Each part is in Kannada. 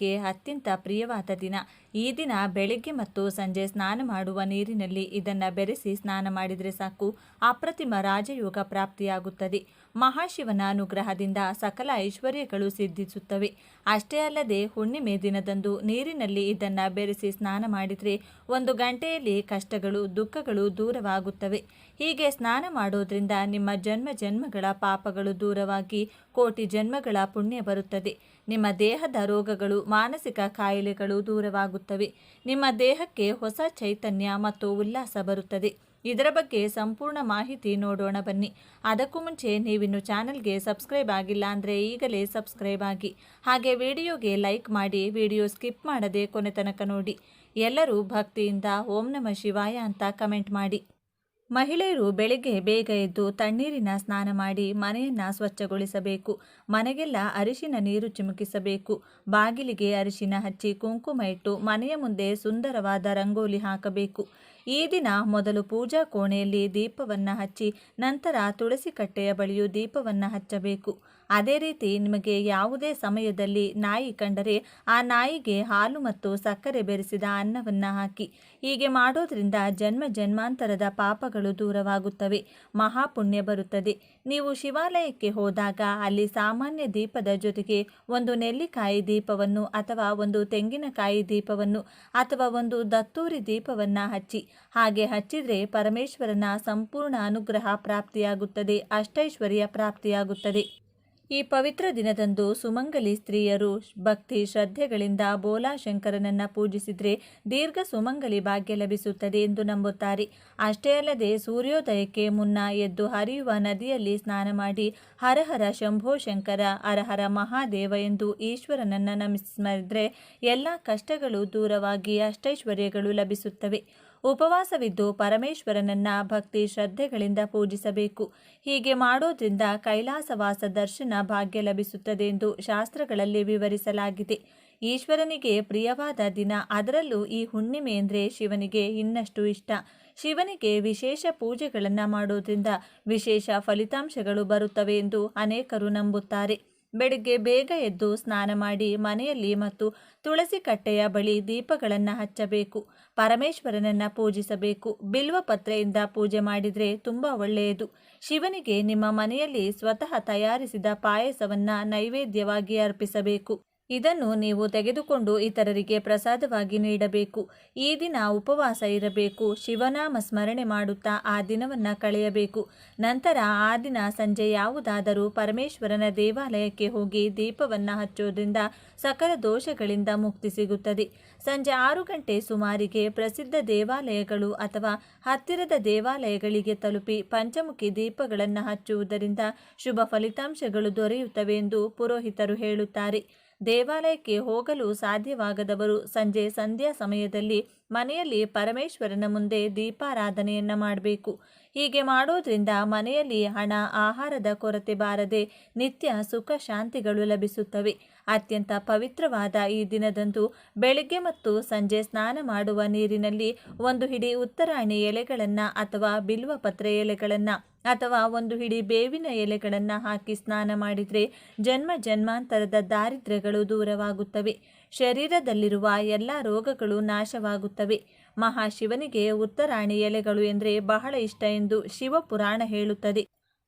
ಶಿವನಿಗೆ ಅತ್ಯಂತ ಪ್ರಿಯವಾದ ದಿನ. ಈ ದಿನ ಬೆಳಿಗ್ಗೆ ಮತ್ತು ಸಂಜೆ ಸ್ನಾನ ಮಾಡುವ ನೀರಿನಲ್ಲಿ ಇದನ್ನು ಬೆರೆಸಿ ಸ್ನಾನ ಮಾಡಿದರೆ ಸಾಕು. ಅಪ್ರತಿಮ ರಾಜಯೋಗ ಪ್ರಾಪ್ತಿಯಾಗುತ್ತದೆ. ಮಹಾಶಿವನ ಅನುಗ್ರಹದಿಂದ ಸಕಲ ಐಶ್ವರ್ಯಗಳು ಸಿದ್ಧಿಸುತ್ತವೆ. ಅಷ್ಟೇ ಅಲ್ಲದೆ ಹುಣ್ಣಿಮೆ ದಿನದಂದು ನೀರಿನಲ್ಲಿ ಇದನ್ನು ಬೆರೆಸಿ ಸ್ನಾನ ಮಾಡಿದರೆ ಒಂದು ಗಂಟೆಯಲ್ಲಿ ಕಷ್ಟಗಳು, ದುಃಖಗಳು ದೂರವಾಗುತ್ತವೆ. ಹೀಗೆ ಸ್ನಾನ ಮಾಡೋದ್ರಿಂದ ನಿಮ್ಮ ಜನ್ಮ ಜನ್ಮಗಳ ಪಾಪಗಳು ದೂರವಾಗಿ ಕೋಟಿ ಜನ್ಮಗಳ ಪುಣ್ಯ ಬರುತ್ತದೆ. ನಿಮ್ಮ ದೇಹದ ರೋಗಗಳು, ಮಾನಸಿಕ ಕಾಯಿಲೆಗಳು ದೂರವಾಗುತ್ತವೆ. ನಿಮ್ಮ ದೇಹಕ್ಕೆ ಹೊಸ ಚೈತನ್ಯ ಮತ್ತು ಉಲ್ಲಾಸ ಬರುತ್ತದೆ. ಇದರ ಬಗ್ಗೆ ಸಂಪೂರ್ಣ ಮಾಹಿತಿ ನೋಡೋಣ ಬನ್ನಿ. ಅದಕ್ಕೂ ಮುಂಚೆ ನೀವಿನ್ನು ಚಾನಲ್ಗೆ ಸಬ್ಸ್ಕ್ರೈಬ್ ಆಗಿಲ್ಲ ಅಂದರೆ ಈಗಲೇ ಸಬ್ಸ್ಕ್ರೈಬ್ ಆಗಿ. ಹಾಗೆ ವಿಡಿಯೋಗೆ ಲೈಕ್ ಮಾಡಿ, ವಿಡಿಯೋ ಸ್ಕಿಪ್ ಮಾಡದೆ ಕೊನೆ ತನಕ ನೋಡಿ. ಎಲ್ಲರೂ ಭಕ್ತಿಯಿಂದ ಓಂ ನಮ ಶಿವಾಯ ಅಂತ ಕಮೆಂಟ್ ಮಾಡಿ. ಮಹಿಳೆಯರು ಬೆಳಿಗ್ಗೆ ಬೇಗ ಎದ್ದು ತಣ್ಣೀರಿನ ಸ್ನಾನ ಮಾಡಿ ಮನೆಯನ್ನು ಸ್ವಚ್ಛಗೊಳಿಸಬೇಕು. ಮನೆಗೆಲ್ಲ ಅರಿಶಿನ ನೀರು ಚಿಮುಕಿಸಬೇಕು. ಬಾಗಿಲಿಗೆ ಅರಿಶಿನ ಹಚ್ಚಿ ಕುಂಕುಮ ಇಟ್ಟು ಮನೆಯ ಮುಂದೆ ಸುಂದರವಾದ ರಂಗೋಲಿ ಹಾಕಬೇಕು. ಈ ದಿನ ಮೊದಲು ಪೂಜಾ ಕೋಣೆಯಲ್ಲಿ ದೀಪವನ್ನು ಹಚ್ಚಿ ನಂತರ ತುಳಸಿ ಕಟ್ಟೆಯ ಬಳಿಯೂ ದೀಪವನ್ನು ಹಚ್ಚಬೇಕು. ಅದೇ ರೀತಿ ನಿಮಗೆ ಯಾವುದೇ ಸಮಯದಲ್ಲಿ ನಾಯಿ ಕಂಡರೆ ಆ ನಾಯಿಗೆ ಹಾಲು ಮತ್ತು ಸಕ್ಕರೆ ಬೆರೆಸಿದ ಅನ್ನವನ್ನು ಹಾಕಿ. ಹೀಗೆ ಮಾಡೋದ್ರಿಂದ ಜನ್ಮ ಜನ್ಮಾಂತರದ ಪಾಪಗಳು ದೂರವಾಗುತ್ತವೆ. ಮಹಾಪುಣ್ಯ ಬರುತ್ತದೆ. ನೀವು ಶಿವಾಲಯಕ್ಕೆ ಹೋದಾಗ ಅಲ್ಲಿ ಸಾಮಾನ್ಯ ದೀಪದ ಜೊತೆಗೆ ಒಂದು ನೆಲ್ಲಿಕಾಯಿ ದೀಪವನ್ನು ಅಥವಾ ಒಂದು ತೆಂಗಿನಕಾಯಿ ದೀಪವನ್ನು ಅಥವಾ ಒಂದು ದತ್ತೂರಿ ದೀಪವನ್ನು ಹಚ್ಚಿ. ಹಾಗೆ ಹಚ್ಚಿದರೆ ಪರಮೇಶ್ವರನ ಸಂಪೂರ್ಣ ಅನುಗ್ರಹ ಪ್ರಾಪ್ತಿಯಾಗುತ್ತದೆ, ಅಷ್ಟೈಶ್ವರ್ಯ ಪ್ರಾಪ್ತಿಯಾಗುತ್ತದೆ. ಈ ಪವಿತ್ರ ದಿನದಂದು ಸುಮಂಗಲಿ ಸ್ತ್ರೀಯರು ಭಕ್ತಿ ಶ್ರದ್ಧೆಗಳಿಂದ ಬೋಲಾ ಶಂಕರನನ್ನ ಪೂಜಿಸಿದರೆ ದೀರ್ಘ ಸುಮಂಗಲಿ ಭಾಗ್ಯ ಲಭಿಸುತ್ತದೆ ಎಂದು ನಂಬುತ್ತಾರೆ. ಅಷ್ಟೇ ಅಲ್ಲದೆ ಸೂರ್ಯೋದಯಕ್ಕೆ ಮುನ್ನ ಎದ್ದು ಹರಿಯುವ ನದಿಯಲ್ಲಿ ಸ್ನಾನ ಮಾಡಿ ಹರಹರ ಶಂಭೋ ಶಂಕರ, ಹರಹರ ಮಹಾದೇವ ಎಂದು ಈಶ್ವರನನ್ನ ನಮಿಸಿದ್ರೆ ಎಲ್ಲ ಕಷ್ಟಗಳು ದೂರವಾಗಿ ಅಷ್ಟೈಶ್ವರ್ಯಗಳು ಲಭಿಸುತ್ತವೆ. ಉಪವಾಸವಿದ್ದು ಪರಮೇಶ್ವರನನ್ನ ಭಕ್ತಿ ಶ್ರದ್ಧೆಗಳಿಂದ ಪೂಜಿಸಬೇಕು. ಹೀಗೆ ಮಾಡೋದ್ರಿಂದ ಕೈಲಾಸವಾಸ ದರ್ಶನ ಭಾಗ್ಯ ಲಭಿಸುತ್ತದೆ ಎಂದು ಶಾಸ್ತ್ರಗಳಲ್ಲಿ ವಿವರಿಸಲಾಗಿದೆ. ಈಶ್ವರನಿಗೆ ಪ್ರಿಯವಾದ ದಿನ ಅದರಲ್ಲೂ ಈ ಹುಣ್ಣಿಮೆ ಅಂದರೆ ಶಿವನಿಗೆ ಇನ್ನಷ್ಟು ಇಷ್ಟ. ಶಿವನಿಗೆ ವಿಶೇಷ ಪೂಜೆಗಳನ್ನು ಮಾಡೋದ್ರಿಂದ ವಿಶೇಷ ಫಲಿತಾಂಶಗಳು ಬರುತ್ತವೆ ಎಂದು ಅನೇಕರು ನಂಬುತ್ತಾರೆ. ಬೆಳಗ್ಗೆ ಬೇಗ ಎದ್ದು ಸ್ನಾನ ಮಾಡಿ ಮನೆಯಲ್ಲಿ ಮತ್ತು ತುಳಸಿ ಕಟ್ಟೆಯ ಬಳಿ ದೀಪಗಳನ್ನು ಹಚ್ಚಬೇಕು. ಪರಮೇಶ್ವರನನ್ನು ಪೂಜಿಸಬೇಕು. ಬಿಲ್ವ ಪತ್ರೆಯಿಂದ ಪೂಜೆ ಮಾಡಿದರೆ ತುಂಬ ಒಳ್ಳೆಯದು. ಶಿವನಿಗೆ ನಿಮ್ಮ ಮನೆಯಲ್ಲಿ ಸ್ವತಃ ತಯಾರಿಸಿದ ಪಾಯಸವನ್ನು ನೈವೇದ್ಯವಾಗಿ ಅರ್ಪಿಸಬೇಕು. ಇದನ್ನು ನೀವು ತೆಗೆದುಕೊಂಡು ಇತರರಿಗೆ ಪ್ರಸಾದವಾಗಿ ನೀಡಬೇಕು. ಈ ದಿನ ಉಪವಾಸ ಇರಬೇಕು. ಶಿವನಾಮ ಸ್ಮರಣೆ ಮಾಡುತ್ತಾ ಆ ದಿನವನ್ನು ಕಳೆಯಬೇಕು. ನಂತರ ಆ ದಿನ ಸಂಜೆ ಯಾವುದಾದರೂ ಪರಮೇಶ್ವರನ ದೇವಾಲಯಕ್ಕೆ ಹೋಗಿ ದೀಪವನ್ನು ಹಚ್ಚೋದ್ರಿಂದ ಸಕಲ ದೋಷಗಳಿಂದ ಮುಕ್ತಿ ಸಿಗುತ್ತದೆ. ಸಂಜೆ ಆರು ಗಂಟೆ ಸುಮಾರಿಗೆ ಪ್ರಸಿದ್ಧ ದೇವಾಲಯಗಳು ಅಥವಾ ಹತ್ತಿರದ ದೇವಾಲಯಗಳಿಗೆ ತಲುಪಿ ಪಂಚಮುಖಿ ದೀಪಗಳನ್ನು ಹಚ್ಚುವುದರಿಂದ ಶುಭ ಫಲಿತಾಂಶಗಳು ದೊರೆಯುತ್ತವೆ ಎಂದು ಪುರೋಹಿತರು ಹೇಳುತ್ತಾರೆ. ದೇವಾಲಯಕ್ಕೆ ಹೋಗಲು ಸಾಧ್ಯವಾಗದವರು ಸಂಜೆ ಸಂಧ್ಯಾ ಸಮಯದಲ್ಲಿ ಮನೆಯಲ್ಲಿ ಪರಮೇಶ್ವರನ ಮುಂದೆ ದೀಪಾರಾಧನೆಯನ್ನು ಮಾಡಬೇಕು. ಹೀಗೆ ಮಾಡೋದ್ರಿಂದ ಮನೆಯಲ್ಲಿ ಹಣ, ಆಹಾರದ ಕೊರತೆ ಬಾರದೆ ನಿತ್ಯ ಸುಖ ಶಾಂತಿಗಳು ಲಭಿಸುತ್ತವೆ. ಅತ್ಯಂತ ಪವಿತ್ರವಾದ ಈ ದಿನದಂದು ಬೆಳಿಗ್ಗೆ ಮತ್ತು ಸಂಜೆ ಸ್ನಾನ ಮಾಡುವ ನೀರಿನಲ್ಲಿ ಒಂದು ಹಿಡಿ ಉತ್ತರಾಣಿ ಎಲೆಗಳನ್ನು ಅಥವಾ ಬಿಲ್ವಪತ್ರೆ ಎಲೆಗಳನ್ನು ಅಥವಾ ಒಂದು ಹಿಡಿ ಬೇವಿನ ಎಲೆಗಳನ್ನು ಹಾಕಿ ಸ್ನಾನ ಮಾಡಿದರೆ ಜನ್ಮ ಜನ್ಮಾಂತರದ ದಾರಿದ್ರ್ಯಗಳು ದೂರವಾಗುತ್ತವೆ. ಶರೀರದಲ್ಲಿರುವ ಎಲ್ಲ ರೋಗಗಳು ನಾಶವಾಗುತ್ತವೆ. ಮಹಾಶಿವನಿಗೆ ಉತ್ತರಾಣಿ ಎಲೆಗಳು ಎಂದರೆ ಬಹಳ ಇಷ್ಟ ಎಂದು ಶಿವಪುರಾಣ ಹೇಳುತ್ತದೆ.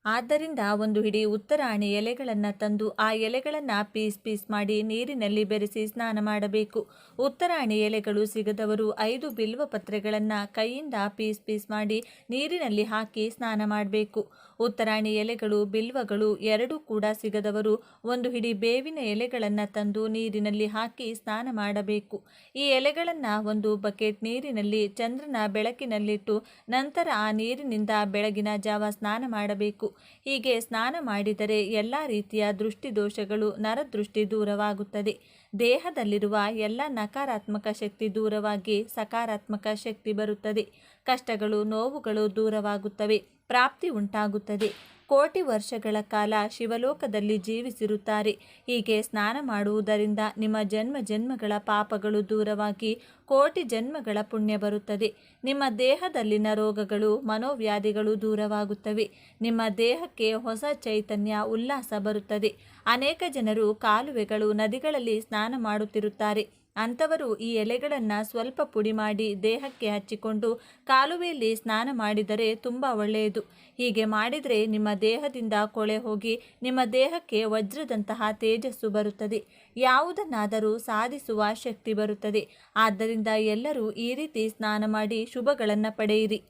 ಆದ್ದರಿಂದ ಒಂದು ಹಿಡಿ ಉತ್ತರಾಣಿ ಎಲೆಗಳನ್ನು ತಂದು ಆ ಎಲೆಗಳನ್ನು ಪೀಸ್ ಪೀಸ್ ಮಾಡಿ ನೀರಿನಲ್ಲಿ ಬೆರೆಸಿ ಸ್ನಾನ ಮಾಡಬೇಕು. ಉತ್ತರಾಣಿ ಎಲೆಗಳು ಸಿಗದವರು ಐದು ಬಿಲ್ವ ಪತ್ರೆಗಳನ್ನು ಕೈಯಿಂದ ಪೀಸ್ ಪೀಸ್ ಮಾಡಿ ನೀರಿನಲ್ಲಿ ಹಾಕಿ ಸ್ನಾನ ಮಾಡಬೇಕು. ಉತ್ತರಾಣಿ ಎಲೆಗಳು, ಬಿಲ್ವಗಳು ಎರಡೂ ಕೂಡ ಸಿಗದವರು ಒಂದು ಹಿಡಿ ಬೇವಿನ ಎಲೆಗಳನ್ನು ತಂದು ನೀರಿನಲ್ಲಿ ಹಾಕಿ ಸ್ನಾನ ಮಾಡಬೇಕು. ಈ ಎಲೆಗಳನ್ನು ಒಂದು ಬಕೆಟ್ ನೀರಿನಲ್ಲಿ ಚಂದ್ರನ ಬೆಳಕಿನಲ್ಲಿಟ್ಟು ನಂತರ ಆ ನೀರಿನಿಂದ ಬೆಳಗಿನ ಜಾವ ಸ್ನಾನ ಮಾಡಬೇಕು. ಹೀಗೆ ಸ್ನಾನ ಮಾಡಿದರೆ ಎಲ್ಲ ರೀತಿಯ ದೃಷ್ಟಿ ದೋಷಗಳು ನರದೃಷ್ಟಿ ದೂರವಾಗುತ್ತದೆ. ದೇಹದಲ್ಲಿರುವ ಎಲ್ಲ ನಕಾರಾತ್ಮಕ ಶಕ್ತಿ ದೂರವಾಗಿ ಸಕಾರಾತ್ಮಕ ಶಕ್ತಿ ಬರುತ್ತದೆ. ಕಷ್ಟಗಳು, ನೋವುಗಳು ದೂರವಾಗುತ್ತವೆ, ಪ್ರಾಪ್ತಿ ಉಂಟಾಗುತ್ತದೆ. ಕೋಟಿ ವರ್ಷಗಳ ಕಾಲ ಶಿವಲೋಕದಲ್ಲಿ ಜೀವಿಸಿರುತ್ತಾರೆ. ಹೀಗೆ ಸ್ನಾನ ಮಾಡುವುದರಿಂದ ನಿಮ್ಮ ಜನ್ಮ ಜನ್ಮಗಳ ಪಾಪಗಳು ದೂರವಾಗಿ ಕೋಟಿ ಜನ್ಮಗಳ ಪುಣ್ಯ ಬರುತ್ತದೆ. ನಿಮ್ಮ ದೇಹದಲ್ಲಿನ ರೋಗಗಳು, ಮನೋವ್ಯಾಧಿಗಳು ದೂರವಾಗುತ್ತವೆ. ನಿಮ್ಮ ದೇಹಕ್ಕೆ ಹೊಸ ಚೈತನ್ಯ, ಉಲ್ಲಾಸ ಬರುತ್ತದೆ. ಅನೇಕ ಜನರು ಕಾಲುವೆಗಳು, ನದಿಗಳಲ್ಲಿ ಸ್ನಾನ ಮಾಡುತ್ತಿರುತ್ತಾರೆ. ಅಂಥವರು ಈ ಎಲೆಗಳನ್ನು ಸ್ವಲ್ಪ ಪುಡಿ ಮಾಡಿ ದೇಹಕ್ಕೆ ಹಚ್ಚಿಕೊಂಡು ಕಾಲುವೆಯಲ್ಲಿ ಸ್ನಾನ ಮಾಡಿದರೆ ತುಂಬ ಒಳ್ಳೆಯದು. ಹೀಗೆ ಮಾಡಿದರೆ ನಿಮ್ಮ ದೇಹದಿಂದ ಕೊಳೆ ಹೋಗಿ ನಿಮ್ಮ ದೇಹಕ್ಕೆ ವಜ್ರದಂತಹ ತೇಜಸ್ಸು ಬರುತ್ತದೆ. ಯಾವುದನ್ನಾದರೂ ಸಾಧಿಸುವ ಶಕ್ತಿ ಬರುತ್ತದೆ. ಆದ್ದರಿಂದ ಎಲ್ಲರೂ ಈ ರೀತಿ ಸ್ನಾನ ಮಾಡಿ ಶುಭಗಳನ್ನು ಪಡೆಯಿರಿ.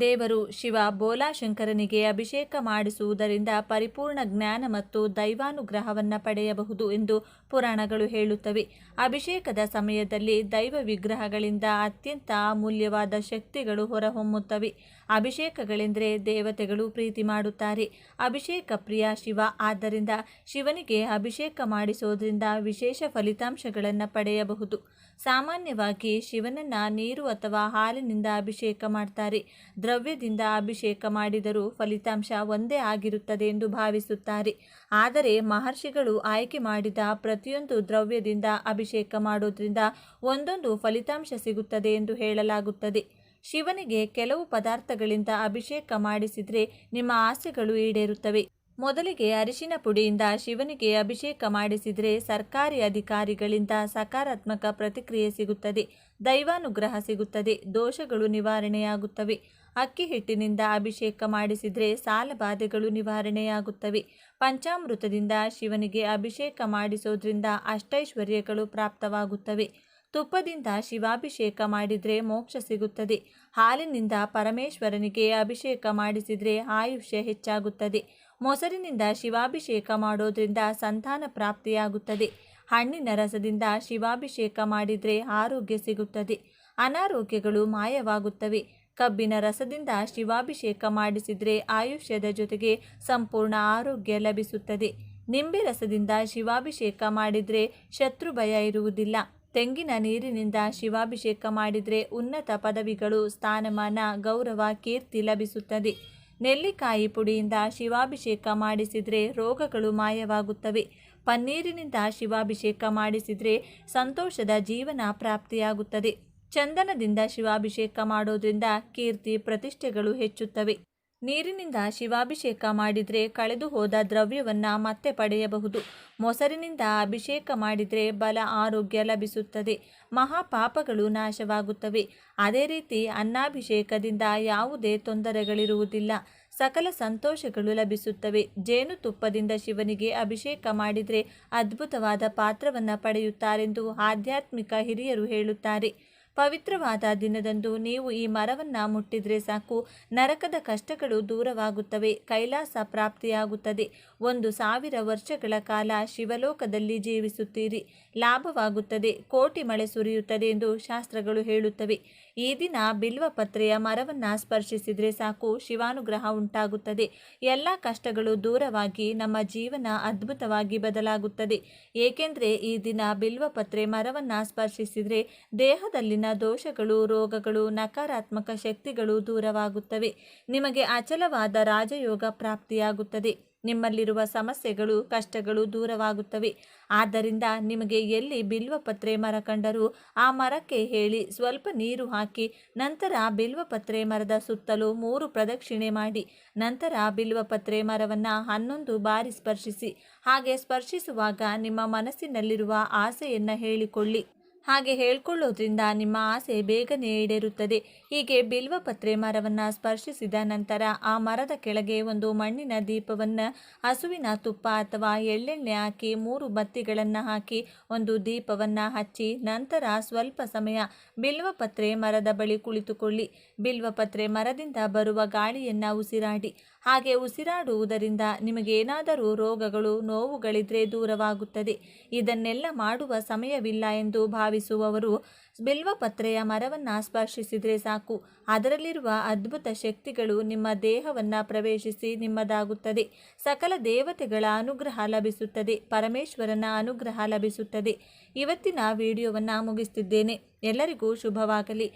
ದೇವರು ಶಿವ ಬೋಲಾಶಂಕರನಿಗೆ ಅಭಿಷೇಕ ಮಾಡಿಸುವುದರಿಂದ ಪರಿಪೂರ್ಣ ಜ್ಞಾನ ಮತ್ತು ದೈವಾನುಗ್ರಹವನ್ನು ಪಡೆಯಬಹುದು ಎಂದು ಪುರಾಣಗಳು ಹೇಳುತ್ತವೆ. ಅಭಿಷೇಕದ ಸಮಯದಲ್ಲಿ ದೈವ ವಿಗ್ರಹಗಳಿಂದ ಅತ್ಯಂತ ಅಮೂಲ್ಯವಾದ ಶಕ್ತಿಗಳು ಹೊರಹೊಮ್ಮುತ್ತವೆ. ಅಭಿಷೇಕಗಳೆಂದರೆ ದೇವತೆಗಳು ಪ್ರೀತಿ ಮಾಡುತ್ತಾರೆ. ಅಭಿಷೇಕ ಪ್ರಿಯ ಶಿವ, ಆದ್ದರಿಂದ ಶಿವನಿಗೆ ಅಭಿಷೇಕ ಮಾಡಿಸುವುದರಿಂದ ವಿಶೇಷ ಫಲಿತಾಂಶಗಳನ್ನು ಪಡೆಯಬಹುದು. ಸಾಮಾನ್ಯವಾಗಿ ಶಿವನನ್ನ ನೀರು ಅಥವಾ ಹಾಲಿನಿಂದ ಅಭಿಷೇಕ ಮಾಡ್ತಾರೆ. ದ್ರವ್ಯದಿಂದ ಅಭಿಷೇಕ ಮಾಡಿದರೂ ಫಲಿತಾಂಶ ಒಂದೇ ಆಗಿರುತ್ತದೆ ಎಂದು ಭಾವಿಸುತ್ತಾರೆ. ಆದರೆ ಮಹರ್ಷಿಗಳು ಆಯ್ಕೆ ಮಾಡಿದ ಪ್ರತಿಯೊಂದು ದ್ರವ್ಯದಿಂದ ಅಭಿಷೇಕ ಮಾಡೋದ್ರಿಂದ ಒಂದೊಂದು ಫಲಿತಾಂಶ ಸಿಗುತ್ತದೆ ಎಂದು ಹೇಳಲಾಗುತ್ತದೆ. ಶಿವನಿಗೆ ಕೆಲವು ಪದಾರ್ಥಗಳಿಂದ ಅಭಿಷೇಕ ಮಾಡಿಸಿದರೆ ನಿಮ್ಮ ಆಸೆಗಳು ಈಡೇರುತ್ತವೆ. ಮೊದಲಿಗೆ ಅರಿಶಿನ ಪುಡಿಯಿಂದ ಶಿವನಿಗೆ ಅಭಿಷೇಕ ಮಾಡಿಸಿದರೆ ಸರ್ಕಾರಿ ಅಧಿಕಾರಿಗಳಿಂದ ಸಕಾರಾತ್ಮಕ ಪ್ರತಿಕ್ರಿಯೆ ಸಿಗುತ್ತದೆ, ದೈವಾನುಗ್ರಹ ಸಿಗುತ್ತದೆ, ದೋಷಗಳು ನಿವಾರಣೆಯಾಗುತ್ತವೆ. ಅಕ್ಕಿ ಹಿಟ್ಟಿನಿಂದ ಅಭಿಷೇಕ ಮಾಡಿಸಿದರೆ ಸಾಲಬಾಧೆಗಳು ನಿವಾರಣೆಯಾಗುತ್ತವೆ. ಪಂಚಾಮೃತದಿಂದ ಶಿವನಿಗೆ ಅಭಿಷೇಕ ಮಾಡಿಸೋದ್ರಿಂದ ಅಷ್ಟೈಶ್ವರ್ಯಗಳು ಪ್ರಾಪ್ತವಾಗುತ್ತವೆ. ತುಪ್ಪದಿಂದ ಶಿವಾಭಿಷೇಕ ಮಾಡಿದರೆ ಮೋಕ್ಷ ಸಿಗುತ್ತದೆ. ಹಾಲಿನಿಂದ ಪರಮೇಶ್ವರನಿಗೆ ಅಭಿಷೇಕ ಮಾಡಿಸಿದರೆ ಆಯುಷ್ಯ ಹೆಚ್ಚಾಗುತ್ತದೆ. ಮೊಸರಿನಿಂದ ಶಿವಾಭಿಷೇಕ ಮಾಡೋದ್ರಿಂದ ಸಂತಾನ ಪ್ರಾಪ್ತಿಯಾಗುತ್ತದೆ. ಹಣ್ಣಿನ ರಸದಿಂದ ಶಿವಾಭಿಷೇಕ ಮಾಡಿದರೆ ಆರೋಗ್ಯ ಸಿಗುತ್ತದೆ. ಅನಾರೋಗ್ಯಗಳು ಮಾಯವಾಗುತ್ತವೆ. ಕಬ್ಬಿನ ರಸದಿಂದ ಶಿವಾಭಿಷೇಕ ಮಾಡಿಸಿದರೆ ಆಯುಷ್ಯದ ಜೊತೆಗೆ ಸಂಪೂರ್ಣ ಆರೋಗ್ಯ ಲಭಿಸುತ್ತದೆ. ನಿಂಬೆ ರಸದಿಂದ ಶಿವಾಭಿಷೇಕ ಮಾಡಿದರೆ ಶತ್ರು ಭಯ ಇರುವುದಿಲ್ಲ. ತೆಂಗಿನ ನೀರಿನಿಂದ ಶಿವಾಭಿಷೇಕ ಮಾಡಿದರೆ ಉನ್ನತ ಪದವಿಗಳು, ಸ್ಥಾನಮಾನ, ಗೌರವ, ಕೀರ್ತಿ ಲಭಿಸುತ್ತದೆ. ನೆಲ್ಲಿಕಾಯಿ ಪುಡಿಯಿಂದ ಶಿವಾಭಿಷೇಕ ಮಾಡಿಸಿದರೆ ರೋಗಗಳು ಮಾಯವಾಗುತ್ತವೆ. ಪನ್ನೀರಿನಿಂದ ಶಿವಾಭಿಷೇಕ ಮಾಡಿಸಿದರೆ ಸಂತೋಷದ ಜೀವನ ಪ್ರಾಪ್ತಿಯಾಗುತ್ತದೆ. ಚಂದನದಿಂದ ಶಿವಾಭಿಷೇಕ ಮಾಡೋದ್ರಿಂದ ಕೀರ್ತಿ, ಪ್ರತಿಷ್ಠೆಗಳು ಹೆಚ್ಚುತ್ತವೆ. ನೀರಿನಿಂದ ಶಿವಾಭಿಷೇಕ ಮಾಡಿದರೆ ಕಳೆದು ಹೋದ ದ್ರವ್ಯವನ್ನು ಮತ್ತೆ ಪಡೆಯಬಹುದು. ಮೊಸರಿನಿಂದ ಅಭಿಷೇಕ ಮಾಡಿದರೆ ಬಲ ಆರೋಗ್ಯ ಲಭಿಸುತ್ತದೆ. ಮಹಾಪಾಪಗಳು ನಾಶವಾಗುತ್ತವೆ. ಅದೇ ರೀತಿ ಅನ್ನಾಭಿಷೇಕದಿಂದ ಯಾವುದೇ ತೊಂದರೆಗಳಿರುವುದಿಲ್ಲ. ಸಕಲ ಸಂತೋಷಗಳು ಲಭಿಸುತ್ತವೆ. ಜೇನುತುಪ್ಪದಿಂದ ಶಿವನಿಗೆ ಅಭಿಷೇಕ ಮಾಡಿದರೆ ಅದ್ಭುತವಾದ ಪಾತ್ರವನ್ನು ಪಡೆಯುತ್ತಾರೆಂದು ಆಧ್ಯಾತ್ಮಿಕ ಹಿರಿಯರು ಹೇಳುತ್ತಾರೆ. ಪವಿತ್ರವಾದ ದಿನದಂದು ನೀವು ಈ ಮರವನ್ನು ಮುಟ್ಟಿದ್ರೆ ಸಾಕು. ನರಕದ ಕಷ್ಟಗಳು ದೂರವಾಗುತ್ತವೆ. ಕೈಲಾಸ ಪ್ರಾಪ್ತಿಯಾಗುತ್ತದೆ. ಒಂದು ಸಾವಿರ ವರ್ಷಗಳ ಕಾಲ ಶಿವಲೋಕದಲ್ಲಿ ಜೀವಿಸುತ್ತೀರಿ. ಲಾಭವಾಗುತ್ತದೆ. ಕೋಟಿ ಮಳೆ ಸುರಿಯುತ್ತದೆ ಎಂದು ಶಾಸ್ತ್ರಗಳು ಹೇಳುತ್ತವೆ. ಈ ದಿನ ಬಿಲ್ವಪತ್ರೆಯ ಮರವನ್ನು ಸ್ಪರ್ಶಿಸಿದರೆ ಸಾಕು ಶಿವಾನುಗ್ರಹ ಉಂಟಾಗುತ್ತದೆ. ಎಲ್ಲ ಕಷ್ಟಗಳು ದೂರವಾಗಿ ನಮ್ಮ ಜೀವನ ಅದ್ಭುತವಾಗಿ ಬದಲಾಗುತ್ತದೆ. ಏಕೆಂದರೆ ಈ ದಿನ ಬಿಲ್ವಪತ್ರೆ ಮರವನ್ನು ಸ್ಪರ್ಶಿಸಿದರೆ ದೇಹದಲ್ಲಿನ ದೋಷಗಳು, ರೋಗಗಳು, ನಕಾರಾತ್ಮಕ ಶಕ್ತಿಗಳು ದೂರವಾಗುತ್ತವೆ. ನಿಮಗೆ ಅಚಲವಾದ ರಾಜಯೋಗ ಪ್ರಾಪ್ತಿಯಾಗುತ್ತದೆ. ನಿಮ್ಮಲ್ಲಿರುವ ಸಮಸ್ಯೆಗಳು, ಕಷ್ಟಗಳು ದೂರವಾಗುತ್ತವೆ. ಆದ್ದರಿಂದ ನಿಮಗೆ ಎಲ್ಲಿ ಬಿಲ್ವಪತ್ರೆ ಮರ ಕಂಡರೂ ಆ ಮರಕ್ಕೆ ಹೇಳಿ ಸ್ವಲ್ಪ ನೀರು ಹಾಕಿ, ನಂತರ ಬಿಲ್ವಪತ್ರೆ ಮರದ ಸುತ್ತಲೂ ಮೂರು ಪ್ರದಕ್ಷಿಣೆ ಮಾಡಿ, ನಂತರ ಬಿಲ್ವಪತ್ರೆ ಮರವನ್ನು ಹನ್ನೊಂದು ಬಾರಿ ಸ್ಪರ್ಶಿಸಿ. ಹಾಗೆ ಸ್ಪರ್ಶಿಸುವಾಗ ನಿಮ್ಮ ಮನಸ್ಸಿನಲ್ಲಿರುವ ಆಸೆಯನ್ನು ಹೇಳಿಕೊಳ್ಳಿ. ಹಾಗೆ ಹೇಳ್ಕೊಳ್ಳೋದ್ರಿಂದ ನಿಮ್ಮ ಆಸೆ ಬೇಗನೆ ಈಡೇರುತ್ತದೆ. ಹೀಗೆ ಬಿಲ್ವಪತ್ರೆ ಮರವನ್ನು ಸ್ಪರ್ಶಿಸಿದ ನಂತರ ಆ ಮರದ ಕೆಳಗೆ ಒಂದು ಮಣ್ಣಿನ ದೀಪವನ್ನು, ಹಸುವಿನ ತುಪ್ಪ ಅಥವಾ ಎಳ್ಳೆಣ್ಣೆ ಹಾಕಿ ಮೂರು ಬತ್ತಿಗಳನ್ನು ಹಾಕಿ ಒಂದು ದೀಪವನ್ನು ಹಚ್ಚಿ ನಂತರ ಸ್ವಲ್ಪ ಸಮಯ ಬಿಲ್ವಪತ್ರೆ ಮರದ ಬಳಿ ಕುಳಿತುಕೊಳ್ಳಿ. ಬಿಲ್ವಪತ್ರೆ ಮರದಿಂದ ಬರುವ ಗಾಳಿಯನ್ನು ಉಸಿರಾಡಿ. ಹಾಗೆ ಉಸಿರಾಡುವುದರಿಂದ ನಿಮಗೇನಾದರೂ ರೋಗಗಳು, ನೋವುಗಳಿದ್ರೆ ದೂರವಾಗುತ್ತದೆ. ಇದನ್ನೆಲ್ಲ ಮಾಡುವ ಸಮಯವಿಲ್ಲ ಎಂದು ಭಾವಿಸುವವರು ಬಿಲ್ವಪತ್ರೆಯ ಮರವನ್ನು ಸ್ಪರ್ಶಿಸಿದರೆ ಸಾಕು. ಅದರಲ್ಲಿರುವ ಅದ್ಭುತ ಶಕ್ತಿಗಳು ನಿಮ್ಮ ದೇಹವನ್ನು ಪ್ರವೇಶಿಸಿ ನಿಮ್ಮದಾಗುತ್ತದೆ. ಸಕಲ ದೇವತೆಗಳ ಅನುಗ್ರಹ ಲಭಿಸುತ್ತದೆ. ಪರಮೇಶ್ವರನ ಅನುಗ್ರಹ ಲಭಿಸುತ್ತದೆ. ಇವತ್ತಿನ ವಿಡಿಯೋವನ್ನು ಮುಗಿಸ್ತಿದ್ದೇನೆ. ಎಲ್ಲರಿಗೂ ಶುಭವಾಗಲಿ.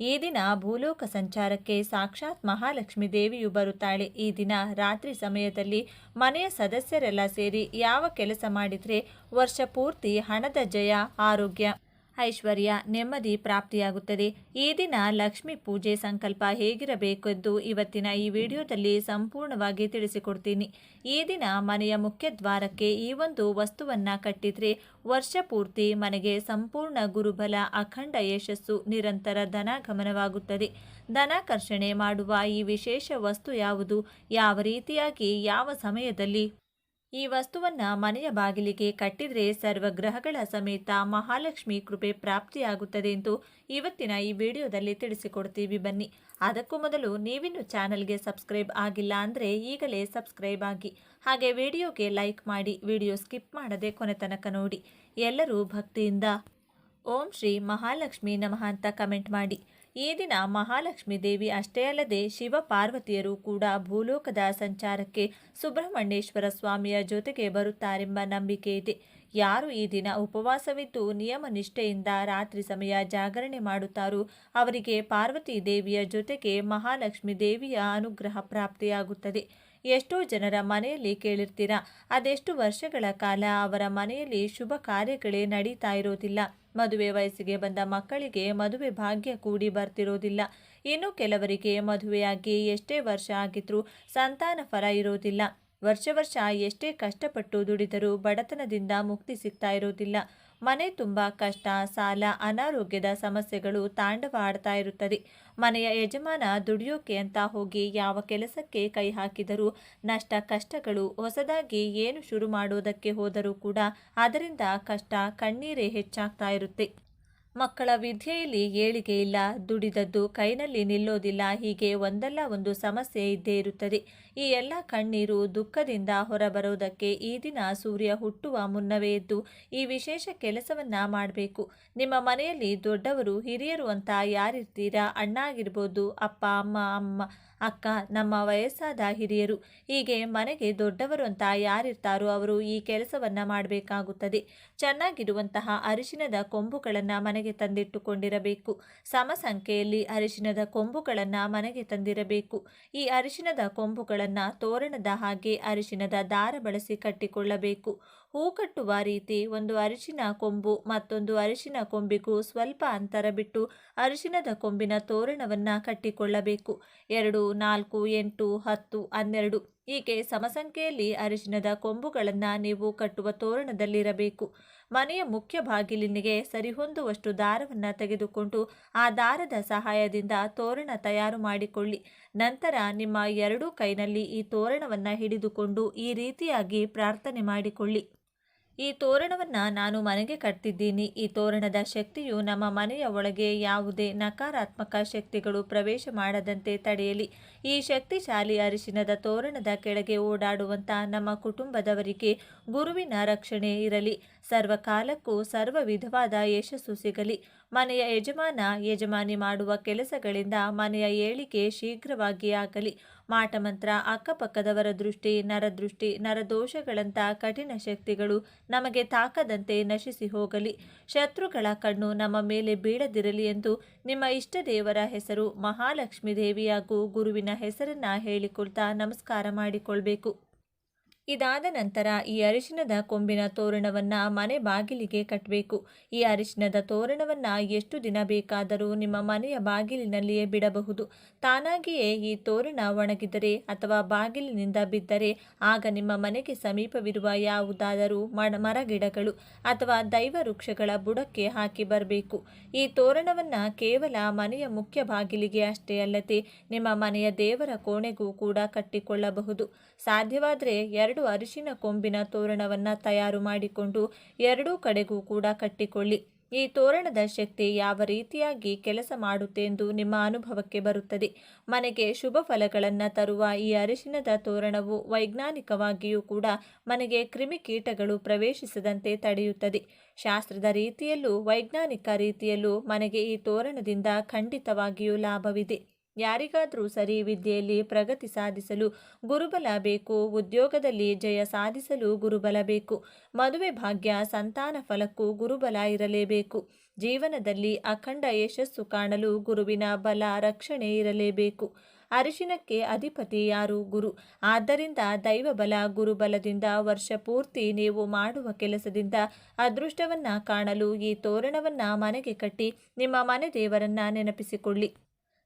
ಈ ದಿನ ಭೂಲೋಕ ಸಂಚಾರಕ್ಕೆ ಸಾಕ್ಷಾತ್ ಮಹಾಲಕ್ಷ್ಮಿ ದೇವಿಯು ಬರುತ್ತಾಳೆ. ಈ ದಿನ ರಾತ್ರಿ ಸಮಯದಲ್ಲಿ ಮನೆಯ ಸದಸ್ಯರೆಲ್ಲ ಸೇರಿ ಯಾವ ಕೆಲಸ ಮಾಡಿದರೆ ವರ್ಷ ಪೂರ್ತಿ ಹಣದ ಜಯ, ಆರೋಗ್ಯ. ಐಶ್ವರ್ಯ, ನೆಮ್ಮದಿ ಪ್ರಾಪ್ತಿಯಾಗುತ್ತದೆ. ಈ ದಿನ ಲಕ್ಷ್ಮಿ ಪೂಜೆ ಸಂಕಲ್ಪ ಹೇಗಿರಬೇಕೆಂದು ಇವತ್ತಿನ ಈ ವಿಡಿಯೋದಲ್ಲಿ ಸಂಪೂರ್ಣವಾಗಿ ತಿಳಿಸಿಕೊಡ್ತೀನಿ. ಈ ದಿನ ಮನೆಯ ಮುಖ್ಯ ದ್ವಾರಕ್ಕೆ ಈ ಒಂದು ವಸ್ತುವನ್ನು ಕಟ್ಟಿದರೆ ವರ್ಷ ಪೂರ್ತಿ ಮನೆಗೆ ಸಂಪೂರ್ಣ ಗುರುಬಲ, ಅಖಂಡ ಯಶಸ್ಸು, ನಿರಂತರ ಧನಾಗಮನವಾಗುತ್ತದೆ. ಧನಾಕರ್ಷಣೆ ಮಾಡುವ ಈ ವಿಶೇಷ ವಸ್ತು ಯಾವುದು? ಯಾವ ರೀತಿಯಾಗಿ, ಯಾವ ಸಮಯದಲ್ಲಿ? ಈ ವಸ್ತುವನ್ನ ಮನೆಯ ಬಾಗಿಲಿಗೆ ಕಟ್ಟಿದ್ರೆ ಸರ್ವಗ್ರಹಗಳ ಸಮೇತ ಮಹಾಲಕ್ಷ್ಮಿ ಕೃಪೆ ಪ್ರಾಪ್ತಿಯಾಗುತ್ತದೆ ಎಂದು ಇವತ್ತಿನ ಈ ವಿಡಿಯೋದಲ್ಲಿ ತಿಳಿಸಿಕೊಡ್ತೀವಿ ಬನ್ನಿ. ಅದಕ್ಕೂ ಮೊದಲು ನೀವಿನ್ನು ಚಾನಲ್ಗೆ ಸಬ್ಸ್ಕ್ರೈಬ್ ಆಗಿಲ್ಲ ಅಂದರೆ ಈಗಲೇ ಸಬ್ಸ್ಕ್ರೈಬ್ ಆಗಿ. ಹಾಗೆ ವಿಡಿಯೋಗೆ ಲೈಕ್ ಮಾಡಿ, ವಿಡಿಯೋ ಸ್ಕಿಪ್ ಮಾಡದೆ ಕೊನೆ ತನಕ ನೋಡಿ. ಎಲ್ಲರೂ ಭಕ್ತಿಯಿಂದ ಓಂ ಶ್ರೀ ಮಹಾಲಕ್ಷ್ಮಿ ನಮಃ ಅಂತ ಕಮೆಂಟ್ ಮಾಡಿ. ಈ ದಿನ ಮಹಾಲಕ್ಷ್ಮಿ ದೇವಿ ಅಷ್ಟೇ ಅಲ್ಲದೆ ಶಿವ ಪಾರ್ವತಿಯರು ಕೂಡ ಭೂಲೋಕದ ಸಂಚಾರಕ್ಕೆ ಸುಬ್ರಹ್ಮಣ್ಯೇಶ್ವರ ಸ್ವಾಮಿಯ ಜೊತೆಗೆ ಬರುತ್ತಾರೆಂಬ ನಂಬಿಕೆ ಇದೆ. ಯಾರು ಈ ದಿನ ಉಪವಾಸವಿದ್ದು ನಿಯಮ ನಿಷ್ಠೆಯಿಂದ ರಾತ್ರಿ ಸಮಯ ಜಾಗರಣೆ ಮಾಡುತ್ತಾರೋ ಅವರಿಗೆ ಪಾರ್ವತಿ ದೇವಿಯ ಜೊತೆಗೆ ಮಹಾಲಕ್ಷ್ಮಿ ದೇವಿಯ ಅನುಗ್ರಹ ಪ್ರಾಪ್ತಿಯಾಗುತ್ತದೆ. ಎಷ್ಟೋ ಜನರ ಮನೆಯಲ್ಲಿ ಕೇಳಿರ್ತೀರಾ, ಅದೆಷ್ಟು ವರ್ಷಗಳ ಕಾಲ ಅವರ ಮನೆಯಲ್ಲಿ ಶುಭ ಕಾರ್ಯಗಳೇ ನಡೀತಾ ಇರೋದಿಲ್ಲ. ಮದುವೆ ವಯಸ್ಸಿಗೆ ಬಂದ ಮಕ್ಕಳಿಗೆ ಮದುವೆ ಭಾಗ್ಯ ಕೂಡಿ ಬರ್ತಿರೋದಿಲ್ಲ. ಇನ್ನು ಕೆಲವರಿಗೆ ಮದುವೆಯಾಗಿ ಎಷ್ಟೇ ವರ್ಷ ಆಗಿದ್ರೂ ಸಂತಾನ ಫಲ ಇರೋದಿಲ್ಲ. ವರ್ಷ ವರ್ಷ ಎಷ್ಟೇ ಕಷ್ಟಪಟ್ಟು ದುಡಿದರೂ ಬಡತನದಿಂದ ಮುಕ್ತಿ ಸಿಗ್ತಾ ಇರೋದಿಲ್ಲ. ಮನೆ ತುಂಬ ಕಷ್ಟ, ಸಾಲ, ಅನಾರೋಗ್ಯದ ಸಮಸ್ಯೆಗಳು ತಾಂಡವ ಆಡ್ತಾ ಇರುತ್ತದೆ. ಮನೆಯ ಯಜಮಾನ ದುಡಿಯೋಕೆ ಅಂತ ಹೋಗಿ ಯಾವ ಕೆಲಸಕ್ಕೆ ಕೈ ಹಾಕಿದರೂ ನಷ್ಟ ಕಷ್ಟಗಳು ಹೊಸದಾಗಿ ಏನು ಶುರು ಮಾಡೋದಕ್ಕೆ ಹೋದರೂ ಕೂಡ ಅದರಿಂದ ಕಷ್ಟ ಕಣ್ಣೀರೇ ಹೆಚ್ಚಾಗ್ತಾ ಇರುತ್ತೆ. ಮಕ್ಕಳ ವಿದ್ಯೆಯಲ್ಲಿ ಏಳಿಗೆ ಇಲ್ಲ, ದುಡಿದದ್ದು ಕೈನಲ್ಲಿ ನಿಲ್ಲೋದಿಲ್ಲ, ಹೀಗೆ ಒಂದಲ್ಲ ಒಂದು ಸಮಸ್ಯೆ ಇದ್ದೇ ಇರುತ್ತದೆ. ಈ ಎಲ್ಲ ಕಣ್ಣೀರು ದುಃಖದಿಂದ ಹೊರಬರೋದಕ್ಕೆ ಈ ದಿನ ಸೂರ್ಯ ಹುಟ್ಟುವ ಮುನ್ನವೇ ಎದ್ದು ಈ ವಿಶೇಷ ಕೆಲಸವನ್ನ ಮಾಡಬೇಕು. ನಿಮ್ಮ ಮನೆಯಲ್ಲಿ ದೊಡ್ಡವರು, ಹಿರಿಯರು ಅಂತ ಯಾರಿರ್ತೀರಾ? ಅಣ್ಣ ಆಗಿರ್ಬೋದು ಅಪ್ಪ, ಅಮ್ಮ ಅಮ್ಮ. ಅಕ್ಕ, ನಮ್ಮ ವಯಸ್ಸಾದ ಹಿರಿಯರು. ಹೀಗೆ ಮನೆಗೆ ದೊಡ್ಡವರು ಅಂತ ಯಾರಿರ್ತಾರೋ ಅವರು ಈ ಕೆಲಸವನ್ನು ಮಾಡಬೇಕಾಗುತ್ತದೆ. ಚೆನ್ನಾಗಿರುವಂತಹ ಅರಿಶಿನದ ಕೊಂಬುಗಳನ್ನು ಮನೆಗೆ ತಂದಿಟ್ಟುಕೊಂಡಿರಬೇಕು. ಸಮ ಸಂಖ್ಯೆಯಲ್ಲಿ ಅರಿಶಿನದ ಕೊಂಬುಗಳನ್ನು ಮನೆಗೆ ತಂದಿರಬೇಕು. ಈ ಅರಿಶಿನದ ಕೊಂಬುಗಳನ್ನು ತೋರಣದ ಹಾಗೆ ಅರಿಶಿನದ ದಾರ ಬಳಸಿ ಕಟ್ಟಿಕೊಳ್ಳಬೇಕು. ಹೂ ಕಟ್ಟುವ ರೀತಿ ಒಂದು ಅರಿಶಿನ ಕೊಂಬು ಮತ್ತೊಂದು ಅರಿಶಿನ ಕೊಂಬಿಗೂ ಸ್ವಲ್ಪ ಅಂತರ ಬಿಟ್ಟು ಅರಿಶಿನದ ಕೊಂಬಿನ ತೋರಣವನ್ನು ಕಟ್ಟಿಕೊಳ್ಳಬೇಕು. ಎರಡು, ನಾಲ್ಕು, ಎಂಟು, ಹತ್ತು, ಹನ್ನೆರಡು ಹೀಗೆ ಸಮಸಂಖ್ಯೆಯಲ್ಲಿ ಅರಿಶಿನದ ಕೊಂಬುಗಳನ್ನು ನೀವು ಕಟ್ಟುವ ತೋರಣದಲ್ಲಿರಬೇಕು. ಮನೆಯ ಮುಖ್ಯ ಬಾಗಿಲಿನಿಗೆ ಸರಿಹೊಂದುವಷ್ಟು ದಾರವನ್ನು ತೆಗೆದುಕೊಂಡು ಆ ದಾರದ ಸಹಾಯದಿಂದ ತೋರಣ ತಯಾರು ಮಾಡಿಕೊಳ್ಳಿ. ನಂತರ ನಿಮ್ಮ ಎರಡೂ ಕೈನಲ್ಲಿ ಈ ತೋರಣವನ್ನು ಹಿಡಿದುಕೊಂಡು ಈ ರೀತಿಯಾಗಿ ಪ್ರಾರ್ಥನೆ ಮಾಡಿಕೊಳ್ಳಿ. ಈ ತೋರಣವನ್ನ ನಾನು ಮನೆಗೆ ಕಟ್ತಿದ್ದೀನಿ. ಈ ತೋರಣದ ಶಕ್ತಿಯು ನಮ್ಮ ಮನೆಯ ಒಳಗೆ ಯಾವುದೇ ನಕಾರಾತ್ಮಕ ಶಕ್ತಿಗಳು ಪ್ರವೇಶ ಮಾಡದಂತೆ ತಡೆಯಲಿ. ಈ ಶಕ್ತಿಶಾಲಿ ಅರಿಶಿನದ ತೋರಣದ ಕೆಳಗೆ ಓಡಾಡುವಂಥ ನಮ್ಮ ಕುಟುಂಬದವರಿಗೆ ಗುರುವಿನ ರಕ್ಷಣೆ ಇರಲಿ. ಸರ್ವಕಾಲಕ್ಕೂ ಸರ್ವ ವಿಧವಾದ ಯಶಸ್ಸು ಸಿಗಲಿ. ಮನೆಯ ಯಜಮಾನ ಯಜಮಾನಿ ಮಾಡುವ ಕೆಲಸಗಳಿಂದ ಮನೆಯ ಏಳಿಗೆ ಶೀಘ್ರವಾಗಿ ಆಗಲಿ. ಮಾಟಮಂತ್ರ, ಅಕ್ಕಪಕ್ಕದವರ ದೃಷ್ಟಿ, ನರದೃಷ್ಟಿ, ನರದೋಷಗಳಂಥ ಕಠಿಣ ಶಕ್ತಿಗಳು ನಮಗೆ ತಾಕದಂತೆ ನಶಿಸಿ ಹೋಗಲಿ. ಶತ್ರುಗಳ ಕಣ್ಣು ನಮ್ಮ ಮೇಲೆ ಬೀಳದಿರಲಿ ಎಂದು ನಿಮ್ಮ ಇಷ್ಟ ದೇವರ ಹೆಸರು ಮಹಾಲಕ್ಷ್ಮೀ ದೇವಿಯಾಗೂ ಗುರುವಿನ ಹೆಸರನ್ನ ಹೇಳಿಕೊಳ್ತಾ ನಮಸ್ಕಾರ ಮಾಡಿಕೊಳ್ಬೇಕು. ಇದಾದ ನಂತರ ಈ ಅರಿಶಿನದ ಕೊಂಬಿನ ತೋರಣವನ್ನ ಮನೆ ಬಾಗಿಲಿಗೆ ಕಟ್ಟಬೇಕು ಈ ಅರಿಶಿನದ ತೋರಣವನ್ನ ಎಷ್ಟು ದಿನ ಬೇಕಾದರೂ ನಿಮ್ಮ ಮನೆಯ ಬಾಗಿಲಿನಲ್ಲಿಯೇ ಬಿಡಬಹುದು. ತಾನಾಗಿಯೇ ಈ ತೋರಣ ಒಣಗಿದರೆ ಅಥವಾ ಬಾಗಿಲಿನಿಂದ ಬಿದ್ದರೆ ಆಗ ನಿಮ್ಮ ಮನೆಗೆ ಸಮೀಪವಿರುವ ಯಾವುದಾದರೂ ಮರಗಿಡಗಳು ಅಥವಾ ದೈವ ವೃಕ್ಷಗಳ ಬುಡಕ್ಕೆ ಹಾಕಿ ಬರಬೇಕು. ಈ ತೋರಣವನ್ನ ಕೇವಲ ಮನೆಯ ಮುಖ್ಯ ಬಾಗಿಲಿಗೆ ಅಷ್ಟೇ ಅಲ್ಲದೆ ನಿಮ್ಮ ಮನೆಯ ದೇವರ ಕೋಣೆಗೂ ಕೂಡ ಕಟ್ಟಿಕೊಳ್ಳಬಹುದು. ಸಾಧ್ಯವಾದರೆ ಎರಡು ಅರಿಶಿನ ಕೊಂಬಿನ ತೋರಣವನ್ನು ತಯಾರು ಮಾಡಿಕೊಂಡು ಎರಡೂ ಕಡೆಗೂ ಕೂಡ ಕಟ್ಟಿಕೊಳ್ಳಿ. ಈ ತೋರಣದ ಶಕ್ತಿ ಯಾವ ರೀತಿಯಾಗಿ ಕೆಲಸ ಮಾಡುತ್ತೆ ಎಂದು ನಿಮ್ಮ ಅನುಭವಕ್ಕೆ ಬರುತ್ತದೆ. ಮನೆಗೆ ಶುಭ ಫಲಗಳನ್ನು ತರುವ ಈ ಅರಿಶಿನದ ತೋರಣವು ವೈಜ್ಞಾನಿಕವಾಗಿಯೂ ಕೂಡ ಮನೆಗೆ ಕ್ರಿಮಿಕೀಟಗಳು ಪ್ರವೇಶಿಸದಂತೆ ತಡೆಯುತ್ತದೆ. ಶಾಸ್ತ್ರದ ರೀತಿಯಲ್ಲೂ ವೈಜ್ಞಾನಿಕ ರೀತಿಯಲ್ಲೂ ಮನೆಗೆ ಈ ತೋರಣದಿಂದ ಖಂಡಿತವಾಗಿಯೂ ಲಾಭವಿದೆ. ಯಾರಿಗಾದರೂ ಸರಿ ವಿದ್ಯೆಯಲ್ಲಿ ಪ್ರಗತಿ ಸಾಧಿಸಲು ಗುರುಬಲ ಬೇಕು, ಉದ್ಯೋಗದಲ್ಲಿ ಜಯ ಸಾಧಿಸಲು ಗುರುಬಲ ಬೇಕು. ಮದುವೆ ಭಾಗ್ಯ, ಸಂತಾನ ಫಲಕ್ಕೂ ಗುರುಬಲ ಇರಲೇಬೇಕು. ಜೀವನದಲ್ಲಿ ಅಖಂಡ ಯಶಸ್ಸು ಕಾಣಲು ಗುರುವಿನ ಬಲ, ರಕ್ಷಣೆ ಇರಲೇಬೇಕು. ಅರಿಶಿನಕ್ಕೆ ಅಧಿಪತಿ ಯಾರು? ಗುರು. ಆದ್ದರಿಂದ ದೈವಬಲ ಗುರುಬಲದಿಂದ ವರ್ಷ ಪೂರ್ತಿ ನೀವು ಮಾಡುವ ಕೆಲಸದಿಂದ ಅದೃಷ್ಟವನ್ನ ಕಾಣಲು ಈ ತೋರಣವನ್ನ ಮನೆಗೆ ಕಟ್ಟಿ ನಿಮ್ಮ ಮನೆ ದೇವರನ್ನ ನೆನಪಿಸಿಕೊಳ್ಳಿ.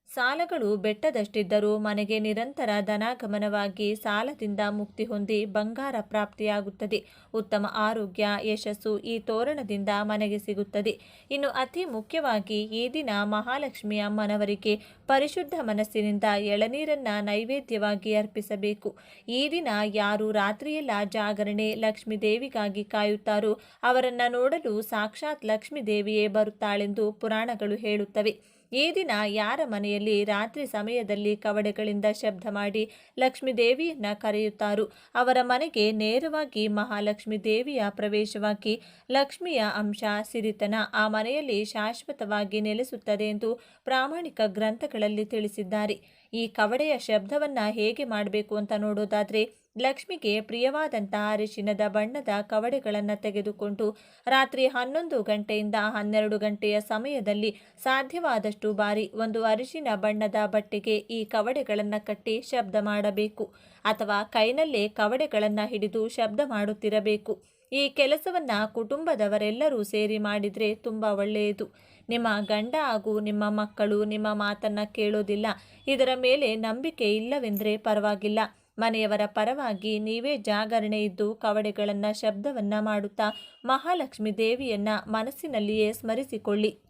ಸಾಲಗಳು ಬೆಟ್ಟದಷ್ಟಿದ್ದರೂ ಮನೆಗೆ ನಿರಂತರ ಧನಾಗಮನವಾಗಿ ಸಾಲದಿಂದ ಮುಕ್ತಿ ಹೊಂದಿ ಬಂಗಾರ ಪ್ರಾಪ್ತಿಯಾಗುತ್ತದೆ. ಉತ್ತಮ ಆರೋಗ್ಯ, ಯಶಸ್ಸು ಈ ತೋರಣದಿಂದ ಮನೆಗೆ ಸಿಗುತ್ತದೆ. ಇನ್ನು ಅತಿ ಮುಖ್ಯವಾಗಿ ಈ ದಿನ ಮಹಾಲಕ್ಷ್ಮಿ ಅಮ್ಮನವರಿಗೆ ಪರಿಶುದ್ಧ ಮನಸ್ಸಿನಿಂದ ಎಳನೀರನ್ನ ನೈವೇದ್ಯವಾಗಿ ಅರ್ಪಿಸಬೇಕು. ಈ ದಿನ ಯಾರು ರಾತ್ರಿಯೆಲ್ಲ ಜಾಗರಣೆ ಲಕ್ಷ್ಮೀ ದೇವಿಗಾಗಿ ಕಾಯುತ್ತಾರೋ ಅವರನ್ನು ನೋಡಲು ಸಾಕ್ಷಾತ್ ಲಕ್ಷ್ಮೀ ದೇವಿಯೇ ಬರುತ್ತಾಳೆಂದು ಪುರಾಣಗಳು ಹೇಳುತ್ತವೆ. ಈ ದಿನ ಯಾರ ಮನೆಯಲ್ಲಿ ರಾತ್ರಿ ಸಮಯದಲ್ಲಿ ಕವಡೆಗಳಿಂದ ಶಬ್ದ ಮಾಡಿ ಲಕ್ಷ್ಮೀ ದೇವಿಯನ್ನ ಕರೆಯುತ್ತಾರೋ? ಅವರ ಮನೆಗೆ ನೇರವಾಗಿ ಮಹಾಲಕ್ಷ್ಮೀ ದೇವಿಯ ಪ್ರವೇಶವಾಗಿ ಲಕ್ಷ್ಮಿಯ ಅಂಶ ಸಿರಿತನ ಆ ಮನೆಯಲ್ಲಿ ಶಾಶ್ವತವಾಗಿ ನೆಲೆಸುತ್ತದೆ ಎಂದು ಪ್ರಾಮಾಣಿಕ ಗ್ರಂಥಗಳಲ್ಲಿ ತಿಳಿಸಿದ್ದಾರೆ. ಈ ಕವಡೆಯ ಶಬ್ದವನ್ನು ಹೇಗೆ ಮಾಡಬೇಕು ಅಂತ ನೋಡೋದಾದ್ರೆ ಲಕ್ಷ್ಮಿಗೆ ಪ್ರಿಯವಾದಂತಹ ಅರಿಶಿನದ ಬಣ್ಣದ ಕವಡೆಗಳನ್ನು ತೆಗೆದುಕೊಂಡು ರಾತ್ರಿ ಹನ್ನೊಂದು ಗಂಟೆಯಿಂದ ಹನ್ನೆರಡು ಗಂಟೆಯ ಸಮಯದಲ್ಲಿ ಸಾಧ್ಯವಾದಷ್ಟು ಬಾರಿ ಒಂದು ಅರಿಶಿನ ಬಣ್ಣದ ಬಟ್ಟೆಗೆ ಈ ಕವಡೆಗಳನ್ನು ಕಟ್ಟಿ ಶಬ್ದ ಮಾಡಬೇಕು ಅಥವಾ ಕೈನಲ್ಲೇ ಕವಡೆಗಳನ್ನು ಹಿಡಿದು ಶಬ್ದ ಮಾಡುತ್ತಿರಬೇಕು. ಈ ಕೆಲಸವನ್ನು ಕುಟುಂಬದವರೆಲ್ಲರೂ ಸೇರಿ ಮಾಡಿದರೆ ತುಂಬ ಒಳ್ಳೆಯದು. ನಿಮ್ಮ ಗಂಡ ಹಾಗೂ ನಿಮ್ಮ ಮಕ್ಕಳು ನಿಮ್ಮ ಮಾತನ್ನ ಕೇಳೋದಿಲ್ಲ. ಇದರ ಮೇಲೆ ನಂಬಿಕೆ ಇಲ್ಲವೆಂದರೆ ಪರವಾಗಿಲ್ಲ. ಮನೆಯವರ ಪರವಾಗಿ ನೀವೇ ಜಾಗರಣೆ ಇದ್ದು ಕವಡೆಗಳನ್ನು ಶಬ್ದವನ್ನ ಮಾಡುತ್ತಾ ಮಹಾಲಕ್ಷ್ಮಿ ದೇವಿಯನ್ನ ಮನಸ್ಸಿನಲ್ಲಿಯೇ ಸ್ಮರಿಸಿಕೊಳ್ಳಿ.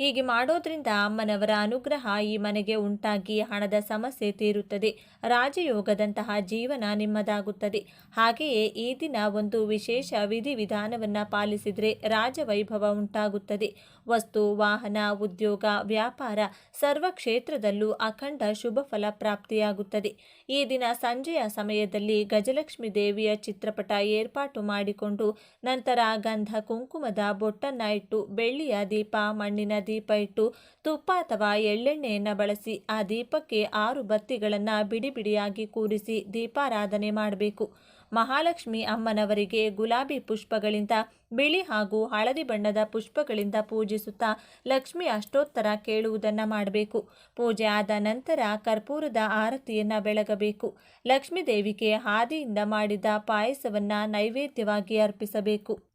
ಹೀಗೆ ಮಾಡೋದ್ರಿಂದ ಅಮ್ಮನವರ ಅನುಗ್ರಹ ಈ ಮನೆಗೆ ಉಂಟಾಗಿ ಹಣದ ಸಮಸ್ಯೆ ತೀರುತ್ತದೆ. ರಾಜಯೋಗದಂತಹ ಜೀವನ ನಿಮ್ಮದಾಗುತ್ತದೆ. ಹಾಗೆಯೇ ಈ ದಿನ ಒಂದು ವಿಶೇಷ ವಿಧಿವಿಧಾನವನ್ನು ಪಾಲಿಸಿದರೆ ರಾಜವೈಭವ ಉಂಟಾಗುತ್ತದೆ. ವಸ್ತು, ವಾಹನ, ಉದ್ಯೋಗ, ವ್ಯಾಪಾರ ಸರ್ವ ಕ್ಷೇತ್ರದಲ್ಲೂ ಅಖಂಡ ಶುಭ ಫಲ ಪ್ರಾಪ್ತಿಯಾಗುತ್ತದೆ. ಈ ದಿನ ಸಂಜೆಯ ಸಮಯದಲ್ಲಿ ಗಜಲಕ್ಷ್ಮಿ ದೇವಿಯ ಚಿತ್ರಪಟ ಏರ್ಪಾಟು ಮಾಡಿಕೊಂಡು ನಂತರ ಗಂಧ ಕುಂಕುಮದ ಬೊಟ್ಟನ್ನ ಇಟ್ಟು ಬೆಳ್ಳಿಯ ದೀಪ, ಮಣ್ಣಿನ ದೀಪ ಇಟ್ಟು ತುಪ್ಪ ಅಥವಾ ಎಳ್ಳೆಣ್ಣೆಯನ್ನು ಬಳಸಿ ಆ ದೀಪಕ್ಕೆ ಆರು ಬತ್ತಿಗಳನ್ನು ಬಿಡಿ ಬಿಡಿಯಾಗಿ ಕೂರಿಸಿ ದೀಪಾರಾಧನೆ ಮಾಡಬೇಕು. ಮಹಾಲಕ್ಷ್ಮಿ ಅಮ್ಮನವರಿಗೆ ಗುಲಾಬಿ ಪುಷ್ಪಗಳಿಂದ ಬಿಳಿ ಹಾಗೂ ಹಳದಿ ಬಣ್ಣದ ಪುಷ್ಪಗಳಿಂದ ಪೂಜಿಸುತ್ತಾ ಲಕ್ಷ್ಮಿ ಅಷ್ಟೋತ್ತರ ಕೇಳುವುದನ್ನು ಮಾಡಬೇಕು. ಪೂಜೆ ಆದ ನಂತರ ಕರ್ಪೂರದ ಆರತಿಯನ್ನು ಬೆಳಗಬೇಕು. ಲಕ್ಷ್ಮೀ ದೇವಿಗೆ ಹಾದಿಯಿಂದ ಮಾಡಿದ ಪಾಯಸವನ್ನು ನೈವೇದ್ಯವಾಗಿ ಅರ್ಪಿಸಬೇಕು.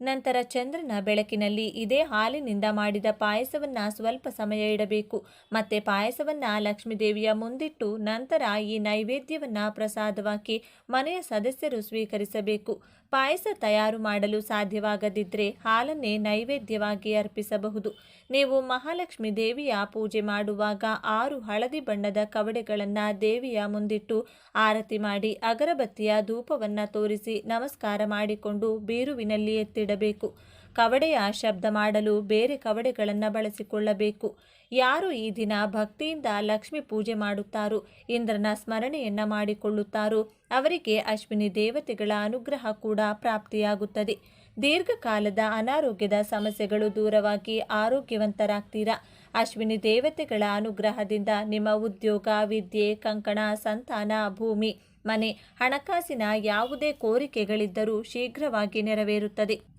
ನಂತರ ಚಂದ್ರನ ಬೆಳಕಿನಲ್ಲಿ ಇದೇ ಹಾಲಿನಿಂದ ಮಾಡಿದ ಪಾಯಸವನ್ನ ಸ್ವಲ್ಪ ಸಮಯ ಇಡಬೇಕು. ಮತ್ತೆ ಪಾಯಸವನ್ನ ಲಕ್ಷ್ಮೀದೇವಿಯ ಮುಂದಿಟ್ಟು ನಂತರ ಈ ನೈವೇದ್ಯವನ್ನ ಪ್ರಸಾದವಾಗಿ ಮನೆಯ ಸದಸ್ಯರು ಸ್ವೀಕರಿಸಬೇಕು. ಪಾಯಸ ತಯಾರು ಮಾಡಲು ಸಾಧ್ಯವಾಗದಿದ್ದರೆ ಹಾಲನ್ನೇ ನೈವೇದ್ಯವಾಗಿ ಅರ್ಪಿಸಬಹುದು. ನೀವು ಮಹಾಲಕ್ಷ್ಮಿ ದೇವಿಯ ಪೂಜೆ ಮಾಡುವಾಗ ಆರು ಹಳದಿ ಬಣ್ಣದ ಕವಡೆಗಳನ್ನು ದೇವಿಯ ಮುಂದಿಟ್ಟು ಆರತಿ ಮಾಡಿ ಅಗರಬತ್ತಿಯ ಧೂಪವನ್ನು ತೋರಿಸಿ ನಮಸ್ಕಾರ ಮಾಡಿಕೊಂಡು ಬೀರುವಿನಲ್ಲಿ ಎತ್ತಿಡಬೇಕು. ಕವಡೆಯ ಶಬ್ದ ಮಾಡಲು ಬೇರೆ ಕವಡೆಗಳನ್ನು ಬಳಸಿಕೊಳ್ಳಬೇಕು. ಯಾರು ಈ ದಿನ ಭಕ್ತಿಯಿಂದ ಲಕ್ಷ್ಮಿ ಪೂಜೆ ಮಾಡುತ್ತಾರೋ? ಇಂದ್ರನ ಸ್ಮರಣೆಯನ್ನು ಮಾಡಿಕೊಳ್ಳುತ್ತಾರೋ? ಅವರಿಗೆ ಅಶ್ವಿನಿ ದೇವತೆಗಳ ಅನುಗ್ರಹ ಕೂಡ ಪ್ರಾಪ್ತಿಯಾಗುತ್ತದೆ. ದೀರ್ಘಕಾಲದ ಅನಾರೋಗ್ಯದ ಸಮಸ್ಯೆಗಳು ದೂರವಾಗಿ ಆರೋಗ್ಯವಂತರಾಗ್ತೀರಾ? ಅಶ್ವಿನಿ ದೇವತೆಗಳ ಅನುಗ್ರಹದಿಂದ ನಿಮ್ಮ ಉದ್ಯೋಗ, ವಿದ್ಯೆ, ಕಂಕಣ, ಸಂತಾನ, ಭೂಮಿ, ಮನೆ, ಹಣಕಾಸಿನ ಯಾವುದೇ ಕೋರಿಕೆಗಳಿದ್ದರೂ ಶೀಘ್ರವಾಗಿ ನೆರವೇರುತ್ತದೆ.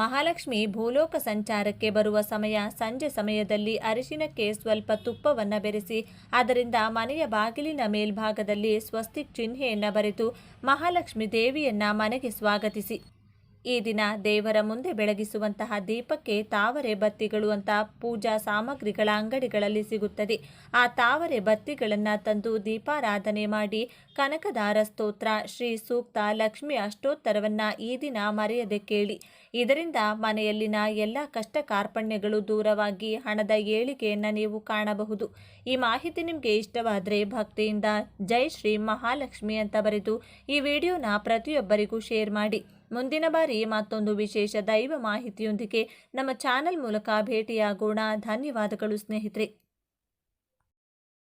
ಮಹಾಲಕ್ಷ್ಮಿ ಭೂಲೋಕ ಸಂಚಾರಕ್ಕೆ ಬರುವ ಸಮಯ ಸಂಜೆ ಸಮಯದಲ್ಲಿ ಅರಿಶಿನಕ್ಕೆ ಸ್ವಲ್ಪ ತುಪ್ಪವನ್ನು ಬೆರೆಸಿ, ಅದರಿಂದ ಮನೆಯ ಬಾಗಿಲಿನ ಮೇಲ್ಭಾಗದಲ್ಲಿ ಸ್ವಸ್ತಿಕ್ ಚಿಹ್ನೆಯನ್ನು ಬರೆದು ಮಹಾಲಕ್ಷ್ಮಿ ದೇವಿಯನ್ನ ಮನೆಗೆ ಸ್ವಾಗತಿಸಿ. ಈ ದಿನ ದೇವರ ಮುಂದೆ ಬೆಳಗಿಸುವಂತಹ ದೀಪಕ್ಕೆ ತಾವರೆ ಬತ್ತಿಗಳು ಅಂತ ಪೂಜಾ ಸಾಮಗ್ರಿಗಳ ಅಂಗಡಿಗಳಲ್ಲಿ ಸಿಗುತ್ತದೆ. ಆ ತಾವರೆ ಬತ್ತಿಗಳನ್ನು ತಂದು ದೀಪಾರಾಧನೆ ಮಾಡಿ ಕನಕದಾರ ಸ್ತೋತ್ರ, ಶ್ರೀ ಸೂಕ್ತ ಲಕ್ಷ್ಮಿ ಅಷ್ಟೋತ್ತರವನ್ನು ಈ ದಿನ ಮರೆಯದೆ ಕೇಳಿ. ಇದರಿಂದ ಮನೆಯಲ್ಲಿನ ಎಲ್ಲ ಕಷ್ಟ ಕಾರ್ಪಣ್ಯಗಳು ದೂರವಾಗಿ ಹಣದ ಏಳಿಗೆಯನ್ನು ನೀವು ಕಾಣಬಹುದು. ಈ ಮಾಹಿತಿ ನಿಮಗೆ ಇಷ್ಟವಾದರೆ ಭಕ್ತಿಯಿಂದ ಜೈ ಶ್ರೀ ಮಹಾಲಕ್ಷ್ಮಿ ಅಂತ ಬರೆದು ಈ ವಿಡಿಯೋನ ಪ್ರತಿಯೊಬ್ಬರಿಗೂ ಶೇರ್ ಮಾಡಿ. ಮುಂದಿನ ಬಾರಿ ಮತ್ತೊಂದು ವಿಶೇಷ ದೈವ ಮಾಹಿತಿಯೊಂದಿಗೆ ನಮ್ಮ ಚಾನೆಲ್ ಮೂಲಕ ಭೇಟಿಯಾಗೋಣ. ಧನ್ಯವಾದಗಳು ಸ್ನೇಹಿತರೆ.